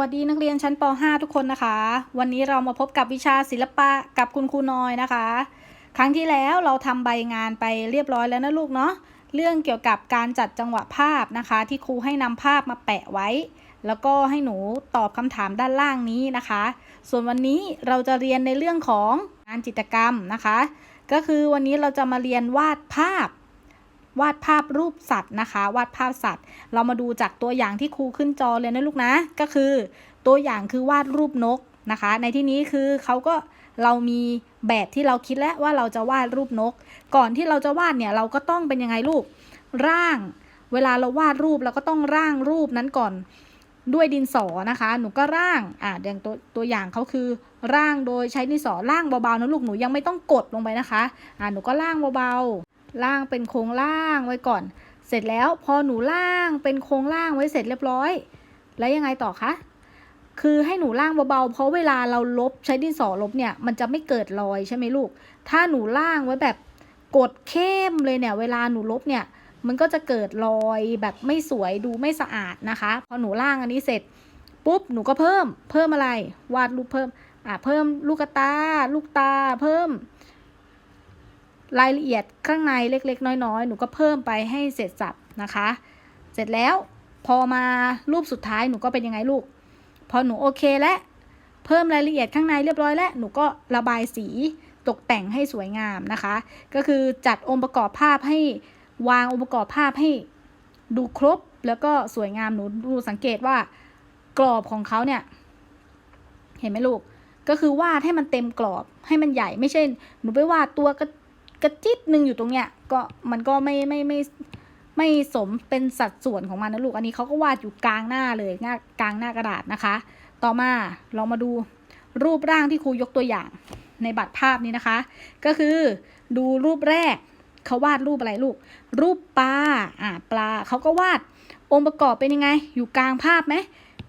วัสดีนักเรียนชั้นป .5 ทุกคนนะคะ วันนี้เรามาพบกับวิชาศิลปะกับคุณครูน้อยนะคะ ครั้งที่แล้วเราทำใบงานไปเรียบร้อยแล้วนะลูกเนาะเรื่องเกี่ยวกับการจัดจังหวะภาพนะคะ ที่ครูให้นำภาพมาแปะไว้ แล้วก็ให้หนูตอบคำถามด้านล่างนี้นะคะ ส่วนวันนี้เราจะเรียนในเรื่องของงานจิตรกรรมนะคะ ก็คือวันนี้เราจะมาเรียนวาดภาพ วาดภาพรูปสัตว์นะคะ วาดภาพสัตว์ เรามาดูจากตัวอย่างที่ครูขึ้นจอเลยนะลูกนะ ก็คือตัวอย่างคือวาดรูปนกนะคะ ในที่นี้คือเขาก็เรามีแบบที่เราคิดแล้วว่าเราจะวาดรูปนก ก่อนที่เราจะวาดเนี่ยเราก็ต้องเป็นยังไงลูก ร่าง เวลาเราวาดรูปเราก็ต้องร่างรูปนั้นก่อนด้วยดินสอนะคะ หนูก็ร่าง อ่าอย่างตัวตัวอย่างเขาคือ ร่างโดยใช้ดินสอร่างเบาๆนะลูก หนูยังไม่ต้องกดลงไปนะคะ อ่าหนูก็ร่างเบา ๆร่างเป็นโครงร่างไว้ก่อน เสร็จแล้วพอหนูร่างเป็นโครงร่างไว้เสร็จเรียบร้อย แล้วยังไงต่อคะคือให้หนูร่างเบาๆ เพราะเวลาเราลบใช้ดินสอลบเนี่ยมันจะไม่เกิดรอยใช่ไหมลูก ถ้าหนูร่างไว้แบบกดเข้มเลยเนี่ย เวลาหนูลบเนี่ย มันก็จะเกิดรอยแบบไม่สวยดูไม่สะอาดนะคะ พอหนูร่างอันนี้เสร็จปุ๊บหนูก็เพิ่ม เพิ่มอะไร วาดรูปเพิ่ม อ่าเพิ่มลูกตา ลูกตา เพิ่ม รายละเอียดข้างในเล็กๆ น้อยๆ หนูก็เพิ่มไปให้เสร็จสับนะคะ เสร็จแล้วพอมารูปสุดท้ายหนูก็เป็นยังไงลูก พอหนูโอเคและเพิ่มรายละเอียดข้างในเรียบร้อยแล้วหนูก็ระบายสีตกแต่งให้สวยงามนะคะ ก็คือจัดองค์ประกอบภาพให้วางองค์ประกอบภาพให้ดูครบแล้วก็สวยงามหนูดูสังเกตว่ากรอบของเขาเนี่ย เห็นไหมลูก ก็คือวาดให้มันเต็มกรอบให้มันใหญ่ไม่ใช่ หนูไปวาดตัวกระ กระจิตหนึ่งอยู่ตรงเนี้ยก็มันก็ไม่ไม่ไม่ไม่สมเป็นสัดส่วนของมันนะลูกอันนี้เขาก็วาดอยู่กลางหน้าเลยหน้ากลางหน้ากระดาษนะคะ ต่อมาเรามาดูรูปร่างที่ครูยกตัวอย่างในบัตรภาพนี้นะคะ ก็คือดูรูปแรกเขาวาดรูปอะไรลูก รูปปลาอ่าปลาเขาก็วาดองค์ประกอบเป็นยังไง อยู่กลางภาพไหม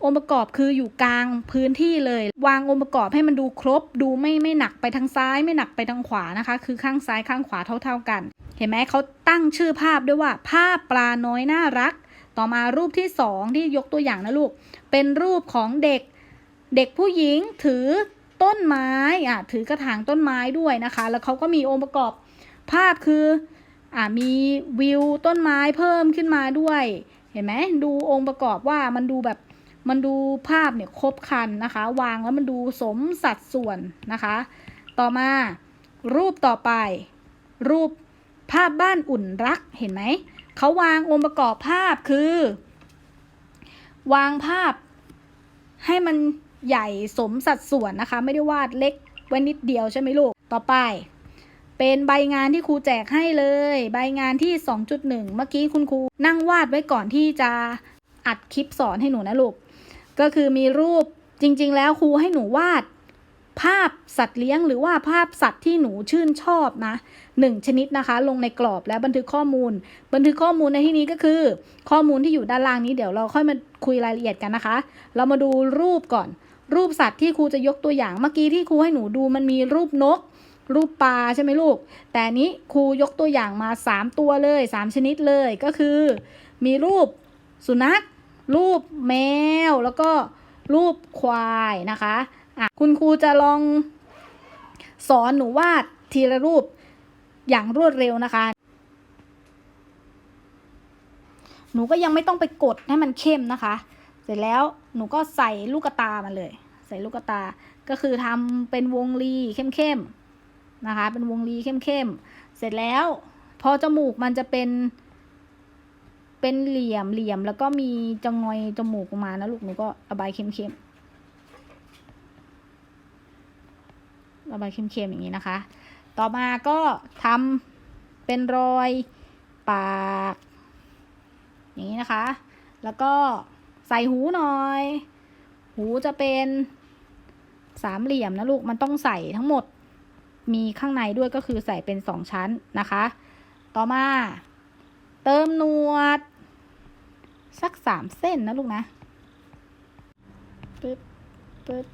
องค์ประกอบคืออยู่กลางพื้นที่เลย วางองค์ประกอบให้มันดูครบ ดูไม่ไม่หนักไปทางซ้าย ไม่หนักไปทางขวานะคะ คือข้างซ้ายข้างขวาเท่า ๆกัน เห็นไหมเขาตั้งชื่อภาพด้วยว่าภาพปลาน้อยน่ารัก ต่อมารูปที่สองที่ยกตัวอย่างนะลูก เป็นรูปของเด็กเด็กผู้หญิงถือต้นไม้อะถือกระถางต้นไม้ด้วยนะคะ แล้วเขาก็มีองค์ประกอบภาพคืออ่ามีวิวต้นไม้เพิ่มขึ้นมาด้วย เห็นไหมดูองค์ประกอบว่ามันดูแบบ มันดูภาพเนี่ยครบคันนะคะ วางแล้วมันดูสมสัดส่วนนะคะ ต่อมารูปต่อไป รูปภาพบ้านอุ่นรักเห็นไหมเขาวางองค์ประกอบภาพคือ วางภาพให้มันใหญ่สมสัดส่วนนะคะ ไม่ได้วาดเล็กไว้นิดเดียวใช่ไหมลูก ต่อไป เป็นใบงานที่ครูแจกให้เลย ใบงานที่ 2.1 เมื่อกี้คุณครูนั่งวาดไว้ก่อนที่จะอัดคลิปสอนให้หนูนะลูก ก็คือมีรูปจริง ๆ แล้วครูให้หนูวาด ภาพสัตว์เลี้ยง หรือว่าภาพสัตว์ที่หนูชื่นชอบนะหนึ่งชนิดนะคะ ลงในกรอบและบันทึกข้อมูล บันทึกข้อมูลในที่นี้ก็คือ ข้อมูลที่อยู่ด้านล่างนี้เดี๋ยวเราค่อยมาคุยรายละเอียดกันนะคะ เรามาดูรูปก่อน รูปสัตว์ที่ครูจะยกตัวอย่างเมื่อกี้ที่ครูให้หนูดูมันมีรูปนก รูปปลาใช่ไหมลูก แต่นนี้ครูยกตัวอย่างมา 3 ตัวเลย 3 ชนิดเลยก็คือ มีรูปสุนัข รูปแมว แล้วก็รูปควายนะคะอะคุณครูจะลองสอนหนูวาดทีละรูปอย่างรวดเร็วนะคะ หนูก็ยังไม่ต้องไปกดให้มันเข้มนะคะ เสร็จแล้วหนูก็ใส่ลูกตามาเลย ใส่ลูกตา ก็คือทำเป็นวงรีเข้มๆนะคะ เป็นวงรีเข้มๆเสร็จแล้ว พอจมูกมันจะเป็น เป็นเหลี่ยมเหลี่ยมแล้วก็มีจงอยจมูกออกมานะลูกหนูก็ระบายเข้มๆระบายเข้มๆอย่างนี้นะคะ ต่อมาก็ทำเป็นรอยปาก อย่างนี้นะคะ แล้วก็ใส่หูหน่อย หูจะเป็นสามเหลี่ยมนะลูกมันต้องใส่ทั้งหมดมีข้างในด้วยก็คือใส่เป็นสองชั้นนะคะ ต่อมา เติมหนวด สักสามเส้นนะลูกนะปึ๊บปึ๊บ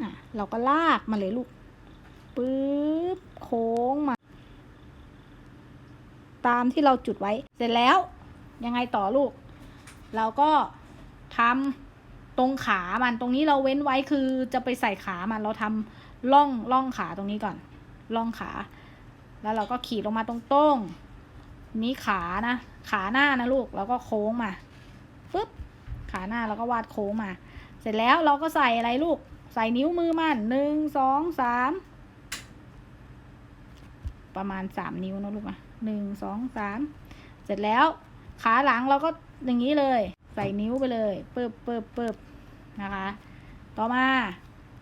อะเราก็ลากมาเลยลูกปึ๊บโค้งมา ตามที่เราจุดไว้ เสร็จแล้วยังไงต่อลูก เราก็ทำตรงขามันตรงนี้เราเว้นไว้คือจะไปใส่ขามันเราทำล่องล่องขาตรงนี้ก่อน ล่องขา แล้วเราก็ขีดลงมาตรงๆ นี้ขานะ ขาหน้านะลูก แล้วก็โค้งมาปึ๊บ ขาหน้าเราก็วาดโค้งมา เสร็จแล้วเราก็ใส่อะไรลูก ใส่นิ้วมือมันหนึ่งสองสามประมาณสามนิ้วนะลูกนะหนึ่งสองสามเสร็จแล้ว ขาหลังเราก็อย่างนี้เลย ใส่นิ้วไปเลยปึ๊บปึ๊บปึ๊บนะคะ ต่อมา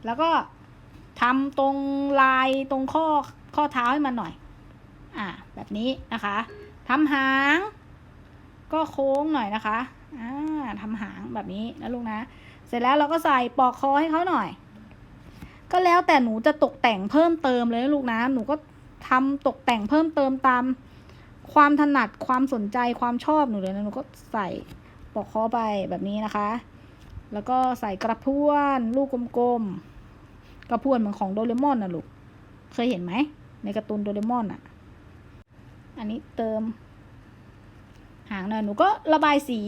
แล้วก็ทำตรงลายตรงข้อข้อเท้าให้มันหน่อย แบบนี้นะคะทำหาง ก็โค้งหน่อยนะคะอ่าทำหางแบบนี้นะลูกนะ เสร็จแล้วเราก็ใส่ปลอกคอให้เขาหน่อย ก็แล้วแต่หนูจะตกแต่งเพิ่มเติมเลยนะลูกนะ หนูก็ทำตกแต่งเพิ่มเติมตาม ความถนัดความสนใจความชอบหนูเลยนะหนูก็ใส่ปลอกคอไปแบบนี้นะคะ แล้วก็ใส่กระพวนลูกกลมๆกระพวนเหมือนของโดเรมอนนะลูก เคยเห็นไหมในการ์ตูนโดเรมอนอะ อันนี้เติม หางหน่อยหนูก็ระบายสี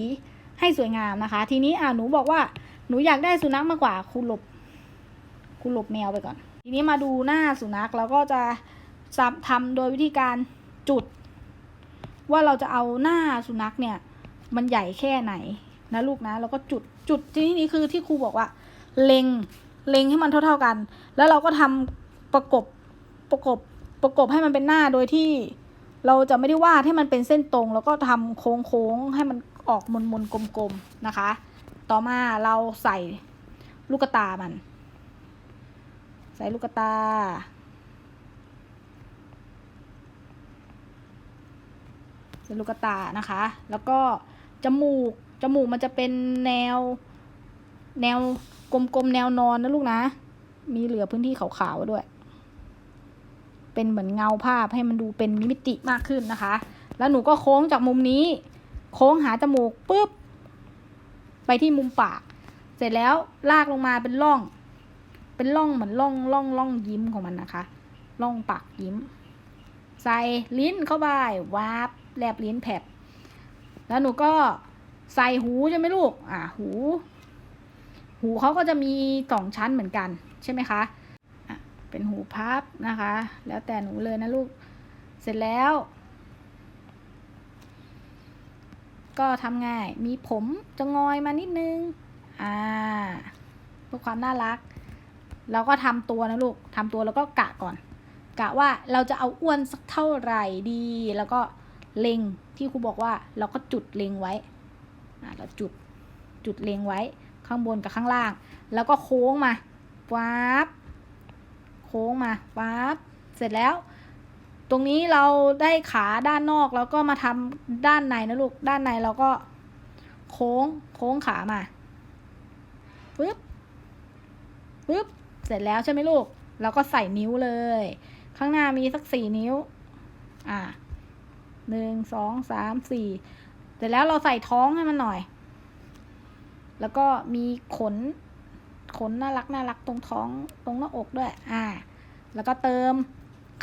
ให้สวยงามนะคะ ทีนี้อ่าหนูบอกว่าหนูอยากได้สุนัขมากกว่าครูหลบครูหลบแมวไปก่อน ทีนี้มาดูหน้าสุนัขแล้วก็จะทำโดยวิธีการจุด ว่าเราจะเอาหน้าสุนัขเนี่ย มันใหญ่แค่ไหนนะลูกนะแล้วก็จุดจุดที่นี้คือที่ครูบอกว่า เล็งเล็งให้มันเท่า ๆกัน แล้วเราก็ทำประกบประกบประกบให้มันเป็นหน้าโดยที่ เราจะไม่ได้วาดให้มันเป็นเส้นตรง แล้วก็ทำโค้งๆให้มันออกมนมนๆกลมๆนะคะ ต่อมาเราใส่ลูกตามัน ใส่ลูกตา ใส่ลูกตานะคะ แล้วก็จมูกจมูกมันจะเป็นแนว แนวกลมๆแนวนอนนะลูกนะ มีเหลือพื้นที่ขาวๆด้วย เป็นเหมือนเงาภาพให้มันดูเป็นมิติมากขึ้นนะคะ แล้วหนูก็โค้งจากมุมนี้ โค้งหาจมูกปุ๊บ ไปที่มุมปาก เสร็จแล้วลากลงมาเป็นร่อง เป็นร่องเหมือนร่องร่องร่องยิ้มของมันนะคะ ร่องปากยิ้ม ใส่ลิ้นเข้าไปวาบแลบลิ้นแผบแล้วหนูก็ใส่หูใช่ไหมลูก อ่าหู หูเขาก็จะมีสองชั้นเหมือนกันใช่ไหมคะอะ เป็นหูพับนะคะ แล้วแต่หนูเลยนะลูก เสร็จแล้ว ก็ทำง่าย มีผมจะงอยมานิดนึง อ่าเพื่อความน่ารัก เราก็ทำตัวนะลูกทำตัวแล้วก็กะก่อน กะว่าเราจะเอาอ้วนสักเท่าไหร่ดี แล้วก็เล็งที่ครูบอกว่าเราก็จุดเล็งไว้ อ่าเราจุดจุดเล็งไว้ข้างบนกับข้างล่าง แล้วก็โค้งมาปั๊บ โค้งมาปั๊บเสร็จแล้ว ตรงนี้เราได้ขาด้านนอกแล้วก็มาทำด้านในนะลูกด้านในเราก็โค้งโค้งขามาปึ๊บปึ๊บเสร็จแล้วใช่ไหมลูกเราก็ใส่นิ้วเลย ข้างหน้ามีสักสี่นิ้ว อ่าหนึ่งสองสามสี่เสร็จแล้วเราใส่ท้องให้มันหน่อย แล้วก็มีขนขนน่ารักน่ารักตรงท้องตรงหน้าอกด้วย อ่า แล้วก็เติม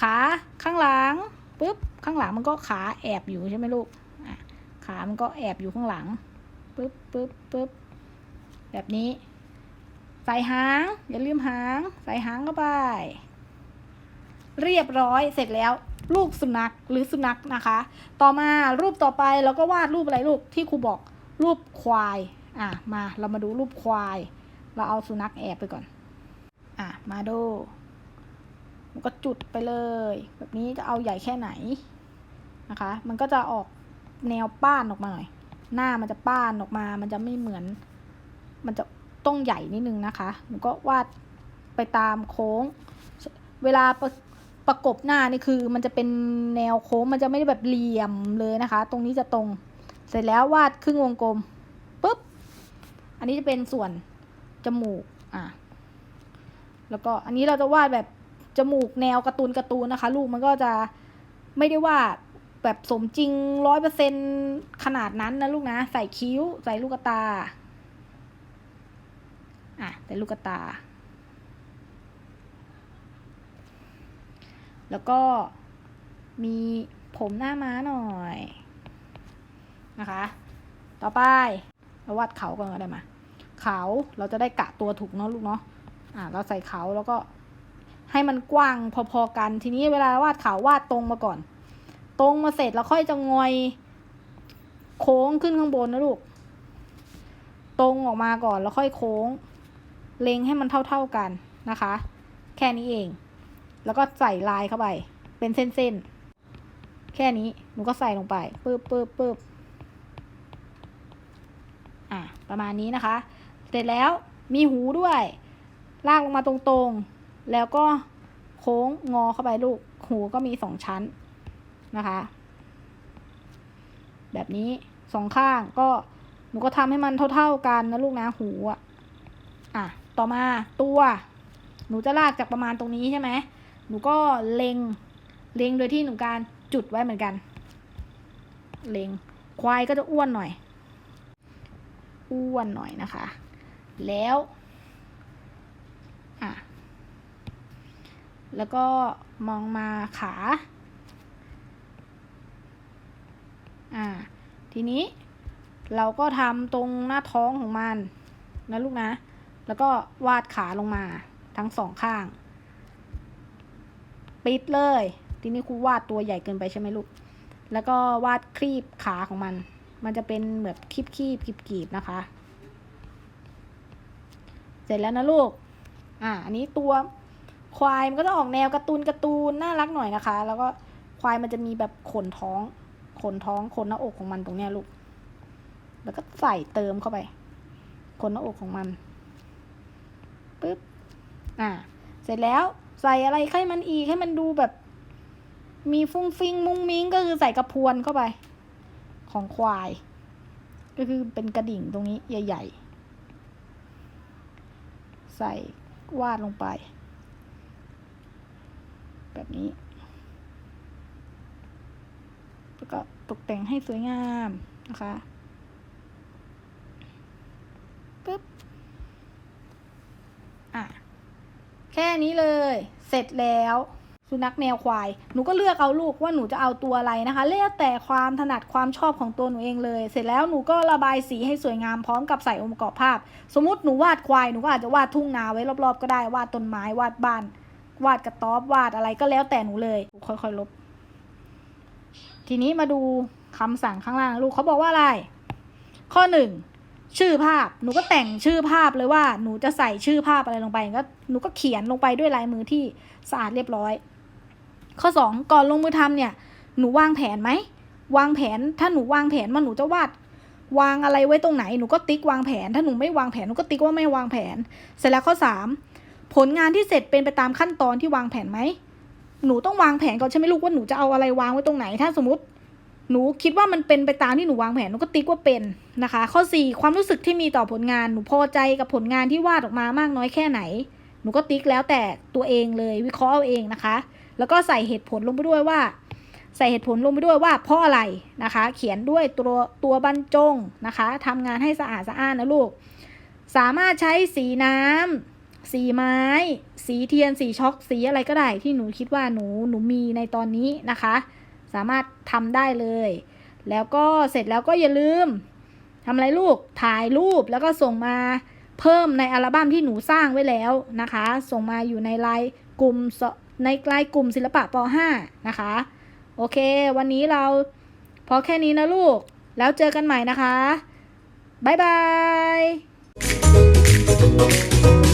ขาข้างหลังปุ๊บข้างหลังมันก็ขาแอบอยู่ใช่ไหมลูกขา มันก็แอบอยู่ข้างหลังปุ๊บปุ๊บปุ๊บแบบนี้ ใส่หาง อย่าลืมหาง ใส่หางเข้าไป เรียบร้อยเสร็จแล้วรูปสุนัขหรือสุนัขนะคะ ต่อมารูปต่อไปเราก็วาดรูปอะไรลูกที่ครูบอกรูปควาย อะมาเรามาดูรูปควาย เราเอาสุนัขแอบไปก่อน อะมาดู มันก็จุดไปเลย แบบนี้จะเอาใหญ่แค่ไหนนะคะ มันก็จะออกแนวป้านออกมาหน่อย หน้ามันจะป้านออกมา มันจะไม่เหมือน มันจะต้องใหญ่นิดนึงนะคะหนูก็วาดไปตามโค้ง เวลาประประกบหน้านี่คือ มันจะเป็นแนวโค้ง มันจะไม่ได้แบบเหลี่ยมเลยนะคะ ตรงนี้จะตรง เสร็จแล้ววาดครึ่งวงกลมปุ๊บ อันนี้จะเป็นส่วนจมูก อะ แล้วก็อันนี้เราจะวาดแบบ จมูกแนวการ์ตูนการ์ตูนนะคะ ลูกมันก็จะไม่ได้วาดแบบสมจริงร้อยเปอร์เซ็นขนาดนั้นนะลูกนะ ใส่คิ้ว ใส่ลูกตา อะใส่ลูกตา แล้วก็มีผมหน้าม้าหน่อยนะคะ ต่อไปเราวาดเขาก่อนก็ได้มา เขาเราจะได้กะตัวถูกเนาะลูกเนาะ อ่าเราใส่เขาแล้วก็ ให้มันกว้างพอๆกัน ทีนี้เวลาวาดเขาวาดตรงมาก่อน ตรงมาเสร็จแล้วค่อยจะงอยโค้งขึ้นข้างบนนะลูก ตรงออกมาก่อนแล้วค่อยโค้ง เล็งให้มันเท่าๆกันนะคะ แค่นี้เอง แล้วก็ใส่ลายเข้าไป เป็นเส้นๆ แค่นี้หนูก็ใส่ลงไปปึ๊บปึ๊บปึ๊บอะประมาณนี้นะคะ เสร็จแล้วมีหูด้วย ลากลงมาตรงๆ แล้วก็โค้งงอเข้าไปลูก หูก็มีสองชั้นนะคะ แบบนี้สองข้างก็หนูก็ทำให้มันเท่าๆกันนะลูกนะหูอะอะ ต่อมาตัว หนูจะลากจากประมาณตรงนี้ใช่ไหมหนูก็เล็ง เล็งโดยที่หนูการจุดไว้เหมือนกัน เล็ง ควายก็จะอ้วนหน่อย อ้วนหน่อยนะคะ แล้ว อะ แล้วก็มองมาขา อ่า ทีนี้เราก็ทำตรงหน้าท้องของมันนะลูกนะ แล้วก็วาดขาลงมาทั้งสองข้าง ปิดเลย ทีนี้ครูวาดตัวใหญ่เกินไปใช่ไหมลูก แล้วก็วาดครีบขาของมัน มันจะเป็นแบบคีบคีบกีบกีบนะคะ เสร็จแล้วนะลูก อ่า อันนี้ตัว ควายมันก็จะออกแนวการ์ตูนการ์ตูนน่ารักหน่อยนะคะ แล้วก็ควายมันจะมีแบบขนท้อง ขนท้องขนหน้าอกของมันตรงเนี้ยลูก แล้วก็ใส่เติมเข้าไป ขนหน้าอกของมันปึ๊บอ่า เสร็จแล้วใส่อะไรให้มันอีกให้มันดูแบบ มีฟุ้งฟิงมุ้งมิ้งก็คือใส่กระพวนเข้าไป ของควาย ก็คือเป็นกระดิ่งตรงนี้ใหญ่ ๆ ใส่วาดลงไป แบบนี้ แล้วก็ตกแต่งให้สวยงามนะคะปึ๊บอะแค่นี้เลย เสร็จแล้วสุนัขแนวควาย หนูก็เลือกเอาลูกว่าหนูจะเอาตัวอะไรนะคะแล้วแต่ความถนัดความชอบของตัวหนูเองเลย เสร็จแล้วหนูก็ระบายสีให้สวยงามพร้อมกับใส่องค์ประกอบภาพ สมมติหนูวาดควาย หนูก็อาจจะวาดทุ่งนาไว้รอบๆก็ได้ วาดต้นไม้ วาดบ้าน วาดกระต๊อบวาดอะไรก็แล้วแต่หนูเลยค่อยๆลบ ทีนี้มาดูคำสั่งข้างล่างลูกเขาบอกว่าอะไร ข้อหนึ่งชื่อภาพหนูก็แต่งชื่อภาพเลยว่าหนูจะใส่ชื่อภาพอะไรลงไปก็หนูก็เขียนลงไปด้วยลายมือที่สะอาดเรียบร้อย ข้อสองก่อนลงมือทำเนี่ย หนูวางแผนไหมวางแผนถ้าหนูวางแผนว่าหนูจะวาด วางอะไรไว้ตรงไหนหนูก็ติ๊กวางแผน ถ้าหนูไม่วางแผนหนูก็ติ๊กว่าไม่วางแผน เสร็จแล้วข้อสาม ผลงานที่เสร็จเป็นไปตามขั้นตอนที่วางแผนไหม หนูต้องวางแผนก่อนใช่ไหมลูกว่าหนูจะเอาอะไรวางไว้ตรงไหน ถ้าสมมติ หนูคิดว่ามันเป็นไปตามที่หนูวางแผนหนูก็ติ๊กว่าเป็นนะคะ ข้อ 4 ความรู้สึกที่มีต่อผลงาน หนูพอใจกับผลงานที่วาดออกมามากน้อยแค่ไหน หนูก็ติ๊กแล้วแต่ตัวเองเลยวิเคราะห์เอาเองนะคะ แล้วก็ใส่เหตุผลลงไปด้วยว่า ใส่เหตุผลลงไปด้วยว่าเพราะอะไรนะคะ เขียนด้วยตัวตัวบรรจงนะคะทำงานให้สะอาดสะอ้านนะลูก สามารถใช้สีน้ำ สีไม้ สีเทียน สีช็อก สีอะไรก็ได้ที่หนูคิดว่าหนูหนูมีในตอนนี้นะคะ สามารถทำได้เลย แล้วก็เสร็จแล้วก็อย่าลืมทำอะไรลูก ถ่ายรูปแล้วก็ส่งมาเพิ่มในอัลบั้มที่หนูสร้างไว้แล้วนะคะ ส่งมาอยู่ในไลน์กลุ่มในไลน์กลุ่มศิลปะป .5 นะคะ โอเค วันนี้เราพอแค่นี้นะลูก แล้วเจอกันใหม่นะคะ บ๊ายบาย